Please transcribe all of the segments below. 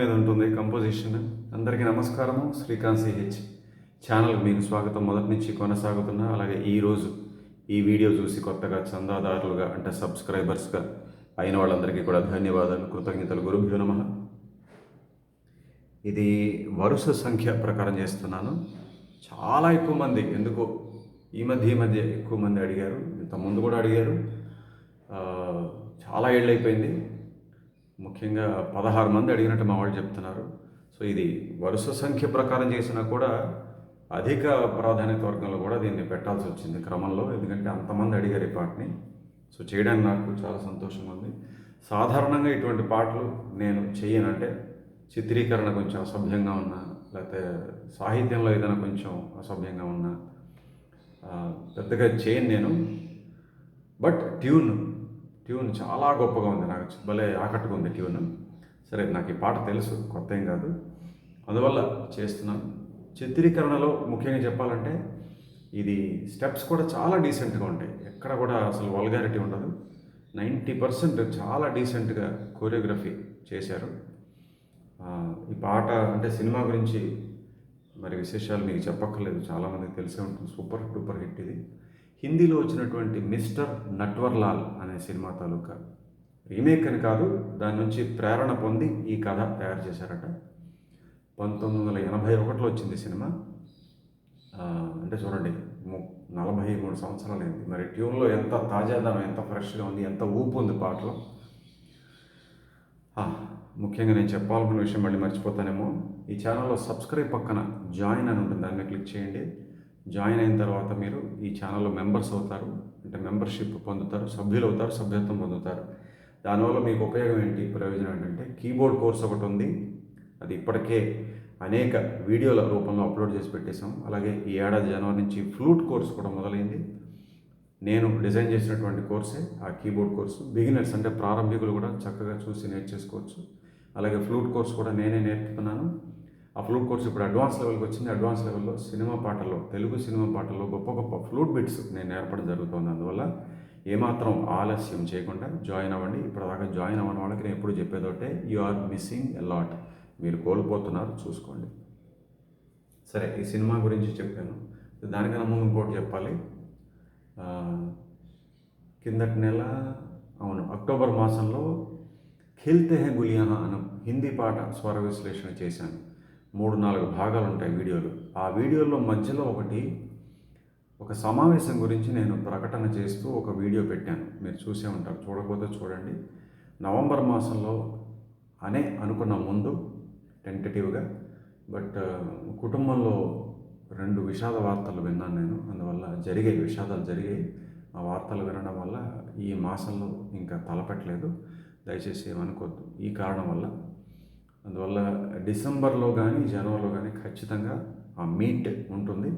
మీద ఉంటుంది కంపోజిషన్ అందరికీ నమస్కారము. శ్రీకాంత్ సిహెచ్ ఛానల్కి మీకు స్వాగతం. మొదటి నుంచి కొనసాగుతున్నా అలాగే ఈరోజు ఈ వీడియో చూసి కొత్తగా చందాదారులుగా అంటే సబ్స్క్రైబర్స్గా అయిన వాళ్ళందరికీ కూడా ధన్యవాదాలు. కృతజ్ఞతలు. గురుభ్యో నమ. ఇది వరుస సంఖ్య ప్రకారం చేస్తున్నాను. చాలా ఎక్కువ మంది. ఎందుకో ఈ మధ్య ఈ మధ్య ఎక్కువ మంది అడిగారు. ఇంతకుముందు ముందు కూడా అడిగారు. చాలా ఏళ్ళు అయిపోయింది ముఖ్యంగా పదహారు మంది అడిగినట్టు మా వాళ్ళు చెప్తున్నారు. సో ఇది వరుస సంఖ్య ప్రకారం చేసినా కూడా అధిక ప్రాధాన్యత వర్గంలో కూడా దీన్ని పెట్టాల్సి వచ్చింది క్రమంలో. ఎందుకంటే అంతమంది అడిగారు ఈ పాటని. సో చేయడానికి నాకు చాలా సంతోషంగా ఉంది. సాధారణంగా ఇటువంటి పాటలు నేను చేయనంటే చిత్రీకరణ కొంచెం అసభ్యంగా ఉన్నా లేకపోతే సాహిత్యంలో ఏదైనా కొంచెం అసభ్యంగా ఉన్నా పెద్దగా చేయను నేను. బట్ ట్యూన్ ట్యూన్ చాలా గొప్పగా ఉంది. నాకు భలే ఆకట్టుకుంది ట్యూన్. సరే నాకు ఈ పాట తెలుసు కొత్త ఏం కాదు. అందువల్ల చేస్తున్నాను. చిత్రీకరణలో ముఖ్యంగా చెప్పాలంటే ఇది స్టెప్స్ కూడా చాలా డీసెంట్గా ఉంటాయి. ఎక్కడ కూడా అసలు వల్గారిటీ ఉండదు. నైంటీ పర్సెంట్ చాలా డీసెంట్గా కోరియోగ్రఫీ చేశారు. ఈ పాట అంటే సినిమా గురించి మరి విశేషాలు మీకు చెప్పక్కర్లేదు. చాలామందికి తెలిసే ఉంటుంది. సూపర్ డూపర్ హిట్ ఇది. హిందీలో వచ్చినటువంటి మిస్టర్ నట్వర్లాల్ అనే సినిమా తాలూకా రీమేక్ అని కాదు దాని నుంచి ప్రేరణ పొంది ఈ కథ తయారు చేశారట. పంతొమ్మిది వందల ఎనభై ఒకటిలో వచ్చింది సినిమా. అంటే చూడండి ము- నలభై మూడు సంవత్సరాలు అయింది. మరి ట్యూన్లో ఎంత తాజాదనం ఎంత ఫ్రెష్గా ఉంది ఎంత ఊపు ఉంది పాటలో. ముఖ్యంగా నేను చెప్పాలనుకున్న విషయం మళ్ళీ మర్చిపోతానేమో. ఈ ఛానల్లో సబ్స్క్రైబ్ పక్కన జాయిన్ అని ఉంటుంది దాన్ని క్లిక్ చేయండి. జాయిన్ అయిన తర్వాత మీరు ఈ ఛానల్లో మెంబర్స్ అవుతారు. అంటే మెంబర్షిప్ పొందుతారు సభ్యులు అవుతారు సభ్యత్వం పొందుతారు. దానివల్ల మీకు ఉపయోగం ఏంటి? ప్రయోజనం ఏంటంటే కీబోర్డ్ కోర్స్ ఒకటి ఉంది. అది ఇప్పటికే అనేక వీడియోల రూపంలో అప్లోడ్ చేసి పెట్టేశాం. అలాగే ఈ ఏడాది జనవరి నుంచి ఫ్లూట్ కోర్స్ కూడా మొదలైంది. నేను డిజైన్ చేసినటువంటి కోర్సే ఆ కీబోర్డ్ కోర్సు. బిగినర్స్ అంటే ప్రారంభికులు కూడా చక్కగా చూసి నేర్చేసుకోవచ్చు. అలాగే ఫ్లూట్ కోర్స్ కూడా నేనే నేర్పుతున్నాను. ఆ ఫ్లూట్ కోర్స్ ఇప్పుడు అడ్వాన్స్ లెవెల్కి వచ్చింది. అడ్వాన్స్ లెవెల్లో సినిమా పాటల్లో తెలుగు సినిమా పాటల్లో గొప్ప గొప్ప ఫ్లూట్ బిట్స్ నేను నేర్పడం జరుగుతుంది. అందువల్ల ఏమాత్రం ఆలస్యం చేయకుండా జాయిన్ అవ్వండి. ఇప్పటిదాకా జాయిన్ అవ్వని వాళ్ళకి నేను ఎప్పుడు చెప్పేదోటే you are missing a lot మీరు కోల్పోతున్నారు చూసుకోండి. సరే ఈ సినిమా గురించి చెప్పాను. దానికన్నా ముందు ఇంకోటి చెప్పాలి. కిందటి నెల అవును అక్టోబర్ మాసంలో ఖిల్తే హే గులియానా అన్న హిందీ పాట స్వర విశ్లేషణ చేశాను. మూడు నాలుగు భాగాలు ఉంటాయి వీడియోలు. ఆ వీడియోలో మధ్యలో ఒకటి ఒక సమావేశం గురించి నేను ప్రకటన చేస్తూ ఒక వీడియో పెట్టాను. మీరు చూసే ఉంటారు. చూడకపోతే చూడండి. నవంబర్ మాసంలో అనే అనుకున్న ముందు టెంటేటివ్గా బట్ కుటుంబంలో రెండు విషాద వార్తలు విన్నాను నేను. అందువల్ల జరిగాయి విషాదాలు జరిగాయి ఆ వార్తలు వినడం వల్ల ఈ మాసంలో ఇంకా తలపెట్టలేదు. దయచేసి ఏమనుకోవద్దు ఈ కారణం వల్ల అందువల్ల డిసెంబర్లో కానీ జనవరిలో కానీ ఖచ్చితంగా ఆ మీట్ ఉంటుంది.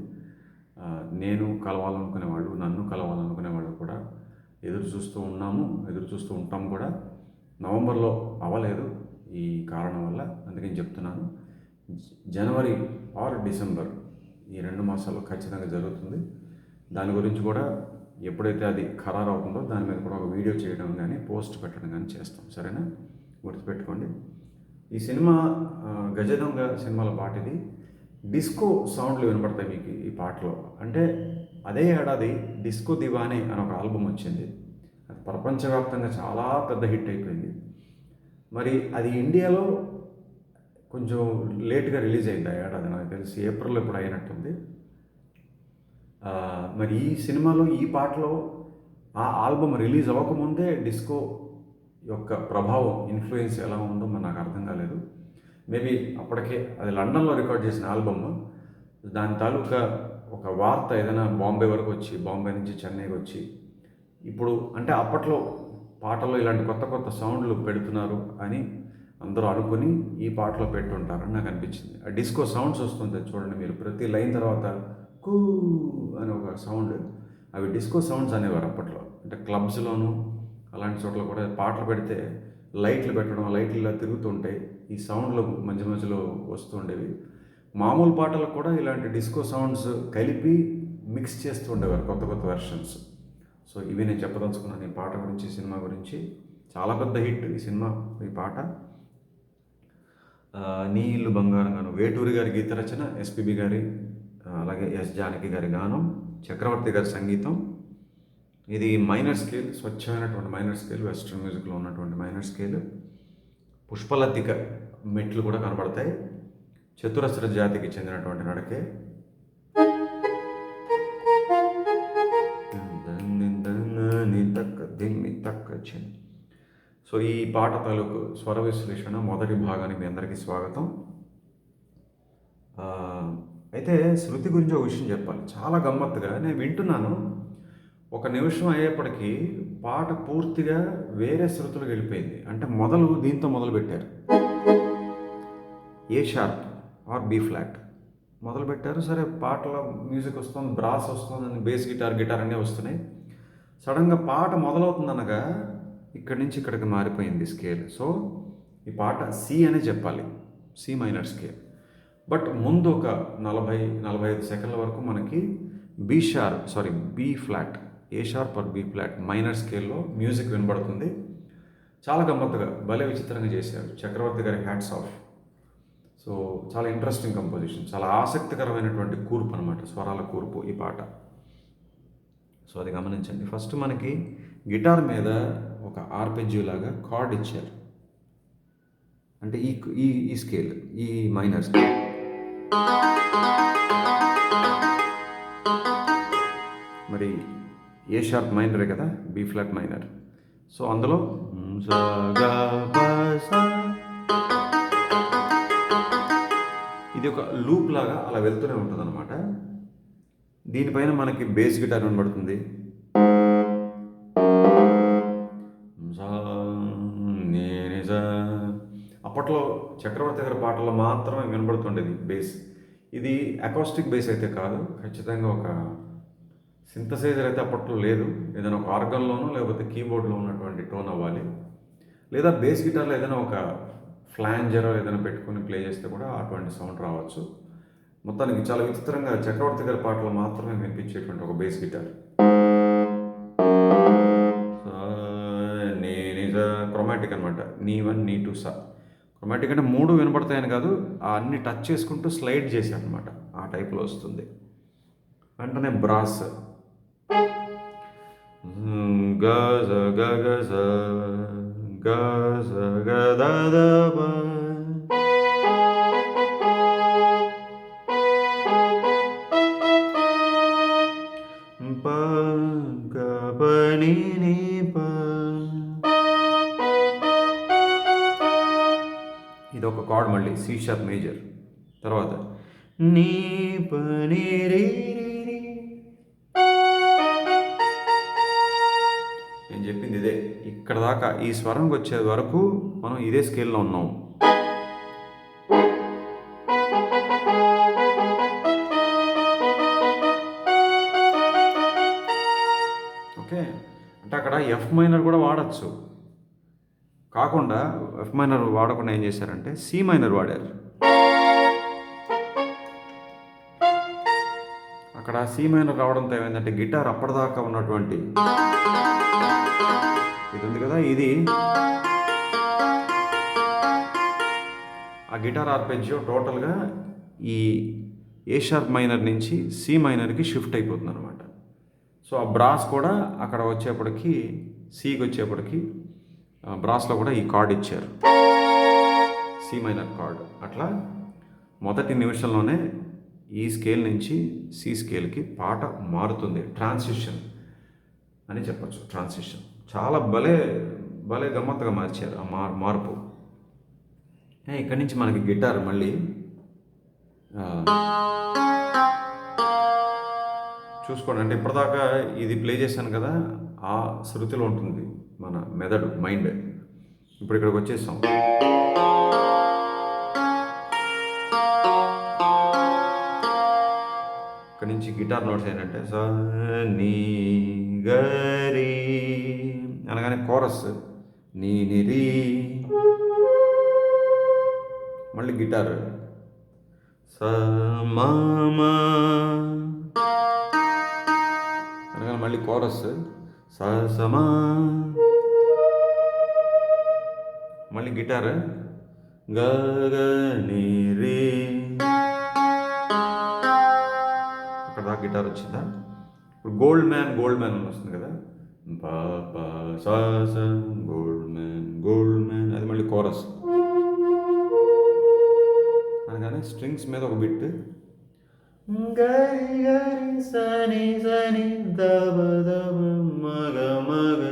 నేను కలవాలనుకునే వాళ్ళు నన్ను కలవాలనుకునే వాళ్ళు కూడా ఎదురు చూస్తూ ఉన్నాము ఎదురు చూస్తూ ఉంటాం కూడా. నవంబర్లో అవ్వలేదు ఈ కారణం వల్ల అందుకని చెప్తున్నాను. జనవరి ఆర్ డిసెంబర్ ఈ రెండు మాసాల్లో ఖచ్చితంగా జరుగుతుంది. దాని గురించి కూడా ఎప్పుడైతే అది ఖరారు అవుతుందో దాని మీద కూడా ఒక వీడియో చేయడం కానీ పోస్ట్ పెట్టడం కానీ చేస్తాం. సరేనా? గుర్తుపెట్టుకోండి. ఈ సినిమా గజదొంగ సినిమాల పాట ఇది డిస్కో సౌండ్లు వినపడతాయి మీకు ఈ పాటలో. అంటే అదే ఏడాది డిస్కో దివానే అని ఒక ఆల్బమ్ వచ్చింది. అది ప్రపంచవ్యాప్తంగా చాలా పెద్ద హిట్ అయిపోయింది. మరి అది ఇండియాలో కొంచెం లేట్గా రిలీజ్ అయింది ఆ ఏడాది నాకు తెలిసి ఏప్రిల్ ఇప్పుడు అయినట్టుంది. మరి ఈ సినిమాలో ఈ పాటలో ఆ ఆల్బమ్ రిలీజ్ అవ్వకముందే డిస్కో యొక్క ప్రభావం ఇన్ఫ్లుయెన్స్ ఎలా ఉందో నాకు అర్థం కాలేదు. మేబీ అప్పటికే అది లండన్లో రికార్డ్ చేసిన ఆల్బమ్ దాని తాలూకా ఒక వార్త ఏదైనా బాంబే వరకు వచ్చి బాంబే నుంచి చెన్నైకి వచ్చి ఇప్పుడు అంటే అప్పట్లో పాటలో ఇలాంటి కొత్త కొత్త సౌండ్లు పెడుతున్నారు అని అందరూ అనుకుని ఈ పాటలో పెట్టుంటారని నాకు అనిపించింది. ఆ డిస్కో సౌండ్స్ వస్తుంది చూడండి మీరు ప్రతి లైన్ తర్వాత కూ అని ఒక సౌండ్ అవి డిస్కో సౌండ్స్ అనేవారు అప్పట్లో. అంటే క్లబ్స్లోనూ అలాంటి చోట్ల కూడా పాటలు పెడితే లైట్లు పెట్టడం లైట్లు ఇలా తిరుగుతుంటాయి ఈ సౌండ్లు మధ్య మధ్యలో వస్తుండేవి మామూలు పాటలకు కూడా ఇలాంటి డిస్కో సౌండ్స్ కలిపి మిక్స్ చేస్తూ ఉండేవారు కొత్త కొత్త వెర్షన్స్. సో ఇవి నేను చెప్పదలుచుకున్నాను. ఈ పాట గురించి సినిమా గురించి. చాలా పెద్ద హిట్ ఈ సినిమా ఈ పాట. నీళ్ళు నీ ఇల్లు బంగారం గాను వేటూరి గారి గీత రచన ఎస్పిబి గారి అలాగే ఎస్ జానకి గారి గానం చక్రవర్తి గారి సంగీతం ఇది మైనర్ స్కేల్ స్వచ్ఛమైనటువంటి మైనర్ స్కేల్ వెస్ట్రన్ మ్యూజిక్లో ఉన్నటువంటి మైనర్ స్కేల్ పుష్పలతిక మెట్లు కూడా కనబడతాయి. చతురస్ర జాతికి చెందినటువంటి నడకే. సో ఈ పాట తాలూకు స్వర విశ్లేషణ మొదటి భాగానికి మీ అందరికీ స్వాగతం. అయితే శృతి గురించి ఒక విషయం చెప్పాలి. చాలా గమ్మత్తుగా నేను వింటున్నాను. ఒక నిమిషం అయ్యేప్పటికీ పాట పూర్తిగా వేరే శృతులకు వెళ్ళిపోయింది అంటే మొదలు దీంతో మొదలుపెట్టారు A sharp or B flat మొదలు పెట్టారు సరే పాటల మ్యూజిక్ వస్తుంది బ్రాస్ వస్తుంది బేస్ గిటార్ గిటార్ అన్నీ వస్తున్నాయి. సడన్గా పాట మొదలవుతుందనగా ఇక్కడి నుంచి ఇక్కడికి మారిపోయింది స్కేల్ సో ఈ పాట సి అనే చెప్పాలి. సి మైనర్ స్కేల్ బట్ ముందు ఒక నలభై నలభై ఐదు సెకండ్ల వరకు మనకి B sharp sorry B flat A sharp or B flat minor స్కేల్లో మ్యూజిక్ వినబడుతుంది. చాలా గమ్మత్తుగా భలే విచిత్రంగా చేశారు. చక్రవర్తి గారి హ్యాట్స్ ఆఫ్ సో చాలా ఇంట్రెస్టింగ్ కంపోజిషన్ చాలా ఆసక్తికరమైనటువంటి కూర్పు అనమాట స్వరాల కూర్పు ఈ పాట. సో అది గమనించండి. ఫస్ట్ మనకి గిటార్ మీద ఒక ఆర్పెజ్యూ లాగా కార్డ్ ఇచ్చారు. అంటే ఈ ఈ ఈ స్కేల్ ఈ మైనర్ స్కేల్ మరి ఏ షార్ప్ మైనరే కదా బీ ఫ్లాట్ మైనర్ సో అందులో ఇది ఒక లూప్ లాగా అలా వెళ్తూనే ఉంటుంది అనమాట దీనిపైన మనకి బేస్ గిటార్ వినబడుతుంది అప్పట్లో చక్రవర్తి గారి పాటల్లో మాత్రమే వినబడుతుండేది బేస్ ఇది అకాస్టిక్ బేస్ అయితే కాదు ఖచ్చితంగా ఒక సింథసైజర్ అయితే అప్పట్లో లేదు. ఏదైనా ఒక ఆర్గన్లోనో లేకపోతే కీబోర్డ్లో ఉన్నటువంటి టోన్ అవ్వాలి. లేదా బేస్ గిటార్లో ఏదైనా ఒక ఫ్లాంజర్ ఏదైనా పెట్టుకొని ప్లే చేస్తే కూడా అటువంటి సౌండ్ రావచ్చు. మొత్తానికి చాలా విచిత్రంగా చక్రవర్తి గారి పాటలు మాత్రమే వినిపించేటువంటి ఒక బేస్ గిటార్. క్రొమాటిక్ అనమాట నీ వన్ నీ టూ సా. క్రొమాటిక్ అంటే మూడు వినపడతాయని కాదు ఆ అన్ని టచ్ చేసుకుంటూ స్లైడ్ చేశాను అనమాట ఆ టైప్లో వస్తుంది. వెంటనే బ్రాస్. గజ గగజ గజ గద ప గ ప ని ని ప ఇది ఒక కార్డ్ మళ్ళీ సి షార్ప్ మేజర్ తర్వాత నీ దాకా ఈ స్వరంకి వచ్చే వరకు మనం ఇదే స్కేల్లో ఉన్నాం. ఓకే? అంటే అక్కడ ఎఫ్ మైనర్ కూడా వాడచ్చు. కాకుండా ఎఫ్ మైనర్ వాడకుండా ఏం చేశారంటే సి మైనర్ వాడారు. అక్కడ సి మైనర్ రావడంతో ఏమైందంటే గిటార్ అప్పటిదాకా ఉన్నటువంటి ఇది ఉంది కదా ఇది. ఆ గిటార్ ఆర్పెజియో టోటల్గా ఈ ఏ షార్ప్ మైనర్ నుంచి సి మైనర్కి షిఫ్ట్ అయిపోతుంది అనమాట సో ఆ బ్రాస్ కూడా అక్కడ వచ్చేప్పటికి సికి వచ్చేప్పటికి ఆ, బ్రాస్లో కూడా ఈ కార్డ్ ఇచ్చారు. C minor chord. అట్లా మొదటి నిమిషంలోనే ఈ స్కేల్ నుంచి సి స్కేల్కి పాట మారుతుంది. ట్రాన్సిషన్ అని చెప్పచ్చు ట్రాన్సిషన్. చాలా భలే భలే గమ్మత్తుగా మార్చారు ఆ మార్ మార్పు. ఇక్కడి నుంచి మనకి గిటార్ మళ్ళీ? చూసుకోండి అంటే ఇప్పటిదాకా ఇది ప్లే చేశాను కదా ఆ శృతిలో ఉంటుంది మన మెదడు మైండ్. ఇప్పుడు ఇక్కడికి వచ్చేసాం. ఇక్కడి నుంచి గిటార్ నోట్స్ ఏంటంటే స నీ కోరస్ నీ నిరి మళ్ళీ గిటార్ స మా మా అనగానే మళ్ళీ కోరస్ స సమా మళ్ళీ గిటార్ గ గ ని రి అక్కడ దాకా గిటార్ వచ్చిందా ఇప్పుడు గోల్డ్ మ్యాన్ గోల్డ్ మ్యాన్ అని వస్తుంది కదా అది మళ్ళీ కోరస్. అనగానే స్ట్రింగ్స్ మీద ఒక బిట్ గరి గరి సని సని దబ దబ మగ మగ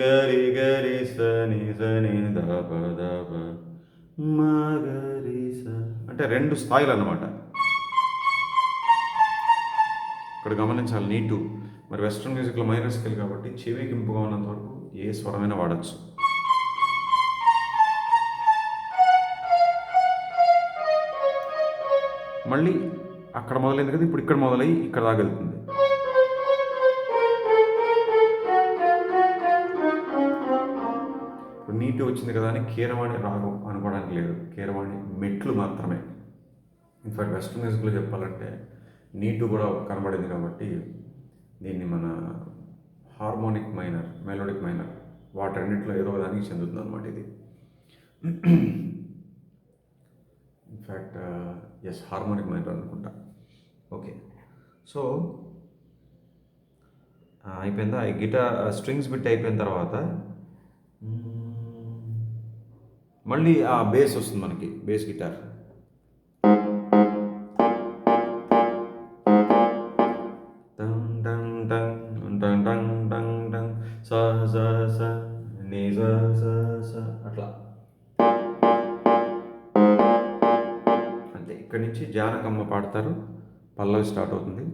గరి గరి సని సని దబ దబ మగరి స అంటే రెండు స్థాయిలు అన్నమాట ఇక్కడ గమనించాలి నీటు మరి వెస్ట్రన్ మ్యూజిక్లో మైనర్ స్కేల్ కాబట్టి చెవికి ఇంపుగా ఉన్నంత వరకు ఏ స్వరమైనా వాడచ్చు. మళ్ళీ అక్కడ మొదలైంది కదా ఇప్పుడు ఇక్కడ మొదలై ఇక్కడ దాకా ఇప్పుడు నీటి వచ్చింది కదా అని కీరవాణి రాగం అనుకోవడానికి లేదు. కీరవాణి మెట్లు మాత్రమే. ఇన్ఫాక్ట్ వెస్ట్రన్ మ్యూజిక్లో చెప్పాలంటే నీటు కూడా కనబడింది కాబట్టి దీన్ని మన హార్మోనిక్ మైనర్ మెలోడిక్ మైనర్ వాటన్నిటిలో ఏదో దానికి చెందుతుంది అనమాట ఇది in fact is uh, harmonic minor అనుకుంటా. ఓకే సో uh, అయిపోయిందా? ఈ గిటార్ uh, స్ట్రింగ్స్ బిట్ అయిపోయిన తర్వాత మళ్ళీ ఆ బేస్ వస్తుంది మనకి బేస్ గిటార్. స స ని స అట్లా. అంతే ఇక్కడి నుంచి జానకమ్మ పాడతారు. పల్లవి స్టార్ట్ అవుతుంది.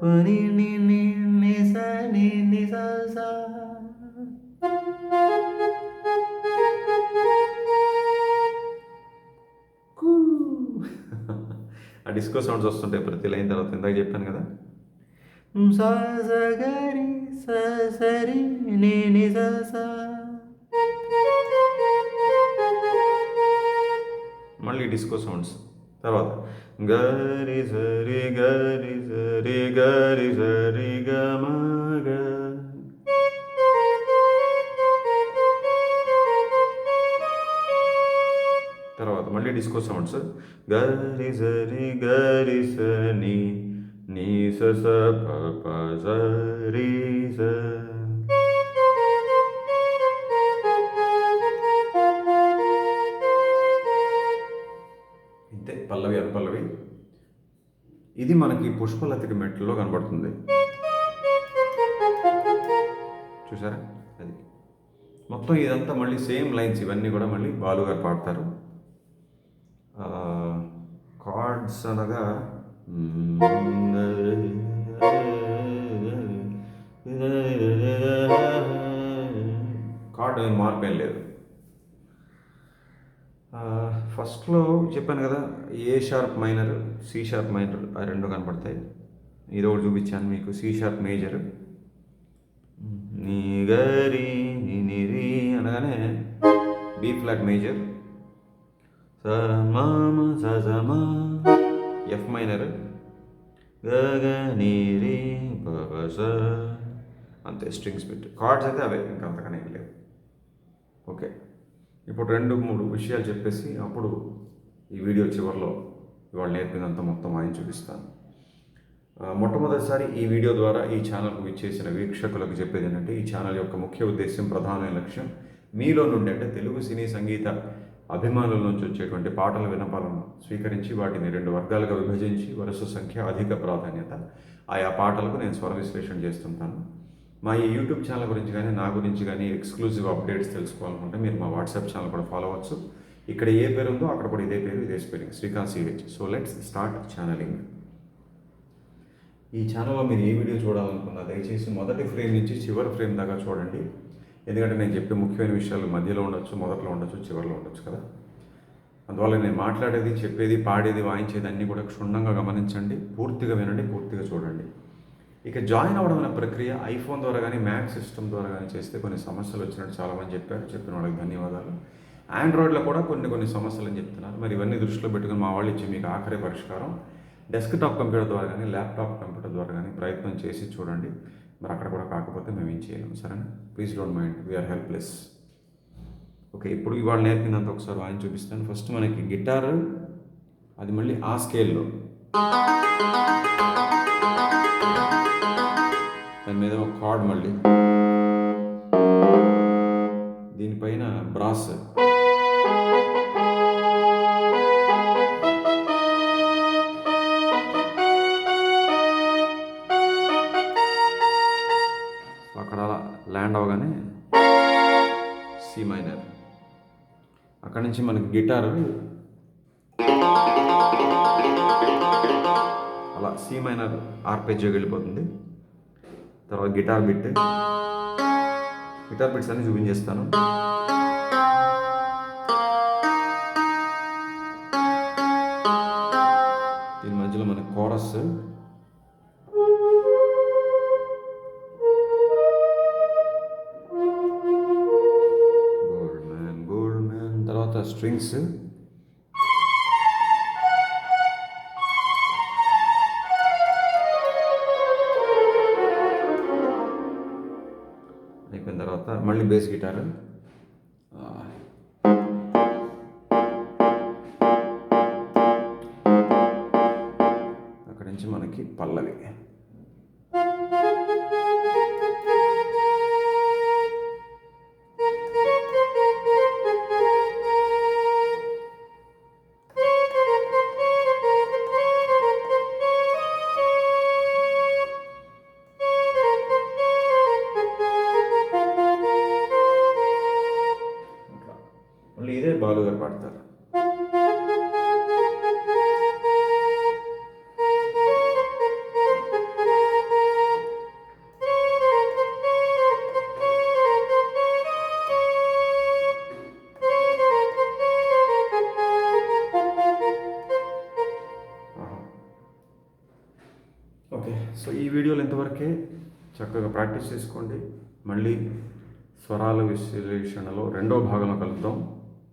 పని ని ని ని స ని ని స స. కూ. ఆ డిస్కో సౌండ్స్ వస్తుంటాయి ప్రతి లైన్ తర్వాత ఇందాక చెప్పాను కదా. స సరి నేని ని స మళ్ళీ డిస్కో సౌండ్స్ తర్వాత. గరి సరి గరి సరి గరి సరి గ తర్వాత. మళ్ళీ డిస్కో సౌండ్స్ గరి సరి గరి స ని స స ప ప స రి స ఇంతే పల్లవి. అనుపల్లవి ఇది మనకి పుష్పలతిక మెట్లలో కనబడుతుంది. చూసారా? అది. మొత్తం ఇదంతా మళ్ళీ సేమ్ లైన్స్ ఇవన్నీ కూడా మళ్ళీ బాలుగారు పాడతారు. కార్డ్స్ అనగా కార్డ్ ఏం మార్పు ఏం లేదు. ఫస్ట్లో చెప్పాను కదా A sharp minor C sharp minor ఆ రెండు కనపడతాయి. ఇది ఒకటి చూపించాను మీకు సి షార్ప్ మేజర్ నీ గరి ని అనగానే బి ఫ్లాట్ మేజర్ స మా స ఎఫ్ మైనర్ గ అంతే స్ట్రింగ్స్ పెట్టి. కార్డ్స్ అయితే అవే ఇంకా అంతకనే లేవు. ఓకే. ఇప్పుడు రెండు మూడు విషయాలు చెప్పేసి అప్పుడు ఈ వీడియో చివరిలో ఇవాళ నేర్పినంత మొత్తం ఆయన చూపిస్తాను. మొట్టమొదటిసారి ఈ వీడియో ద్వారా ఈ ఛానల్కు ఇచ్చేసిన వీక్షకులకు చెప్పేది ఏంటంటే ఈ ఛానల్ యొక్క ముఖ్య ఉద్దేశం ప్రధానమైన లక్ష్యం మీలో నుండి అంటే తెలుగు సినీ సంగీత అభిమానుల నుంచి వచ్చేటువంటి పాటల వినపాలను స్వీకరించి వాటిని రెండు వర్గాలుగా విభజించి వరుస సంఖ్య అధిక ప్రాధాన్యత. ఆయా పాటలకు నేను స్వర విశ్లేషణ చేస్తుంటాను. మా ఈ యూట్యూబ్ ఛానల్ గురించి కానీ నా గురించి కానీ ఎక్స్క్లూజివ్ అప్డేట్స్ తెలుసుకోవాలనుకుంటే మీరు మా వాట్సాప్ ఛానల్ కూడా ఫాలో అవ్వచ్చు. ఇక్కడ ఏ పేరు ఉందో అక్కడ కూడా ఇదే పేరు ఇదే spelling. Srikanth CH so let's start channelling. ఈ ఛానల్లో మీరు ఏ వీడియో చూడాలనుకున్నా దయచేసి మొదటి ఫ్రేమ్ నుంచి చివరి ఫ్రేమ్ దాకా చూడండి. ఎందుకంటే నేను చెప్పే ముఖ్యమైన విషయాలు మధ్యలో ఉండొచ్చు మొదట్లో ఉండొచ్చు చివరిలో ఉండొచ్చు కదా. అందువల్ల నేను మాట్లాడేది చెప్పేది పాడేది వాయించేది అన్నీ కూడా క్షుణ్ణంగా గమనించండి పూర్తిగా వినండి పూర్తిగా చూడండి. ఇక జాయిన్ అవ్వడం అనే ప్రక్రియ ఐఫోన్ ద్వారా కానీ మ్యాక్ సిస్టమ్ ద్వారా కానీ చేస్తే కొన్ని సమస్యలు వచ్చినట్టు చాలామంది చెప్పారు చెప్పిన వాళ్ళకి ధన్యవాదాలు. ఆండ్రాయిడ్లో కూడా కొన్ని కొన్ని సమస్యలు అని చెప్తున్నారు. మరి ఇవన్నీ దృష్టిలో పెట్టుకుని మా వాళ్ళు ఇచ్చి మీకు ఆఖరి పరిష్కారం. డెస్క్టాప్ కంప్యూటర్ ద్వారా కానీ ల్యాప్టాప్ కంప్యూటర్ ద్వారా కానీ ప్రయత్నం చేసి చూడండి. మరి అక్కడ కూడా కాకపోతే మేము ఏం చేయలేము సరేనా? Please don't mind we are helpless okay ఇప్పుడు ఇవాళ నేర్పినంత ఒకసారి వాయిని చూపిస్తాను. ఫస్ట్ మనకి గిటార్ అది మళ్ళీ ఆ స్కేల్లో దాని మీద ఒక కార్డ్ మళ్ళీ. దీనిపైన బ్రాస్ అక్కడి నుంచి మనకి గిటార్. అలా సి మైనర్ ఆర్పేజ్యోకి వెళ్ళిపోతుంది. తర్వాత గిటార్ బిట్. గిటార్ బిట్స్ అన్ని చూపించేస్తాను. దీని మధ్యలో మనకి కోరస్ స్ట్రింగ్స్. అయిపోయిన తర్వాత మళ్ళీ బేస్ గిటార్. అక్కడి నుంచి మనకి పల్లవి. మళ్ళీ ఇదే బాలు గారు పాడతారు ఓకే సో ఈ వీడియోలు ఇంతవరకే చక్కగా ప్రాక్టీస్ చేసుకోండి. మళ్ళీ స్వరాల విశ్లేషణలో రెండో భాగంలో కలుద్దాం.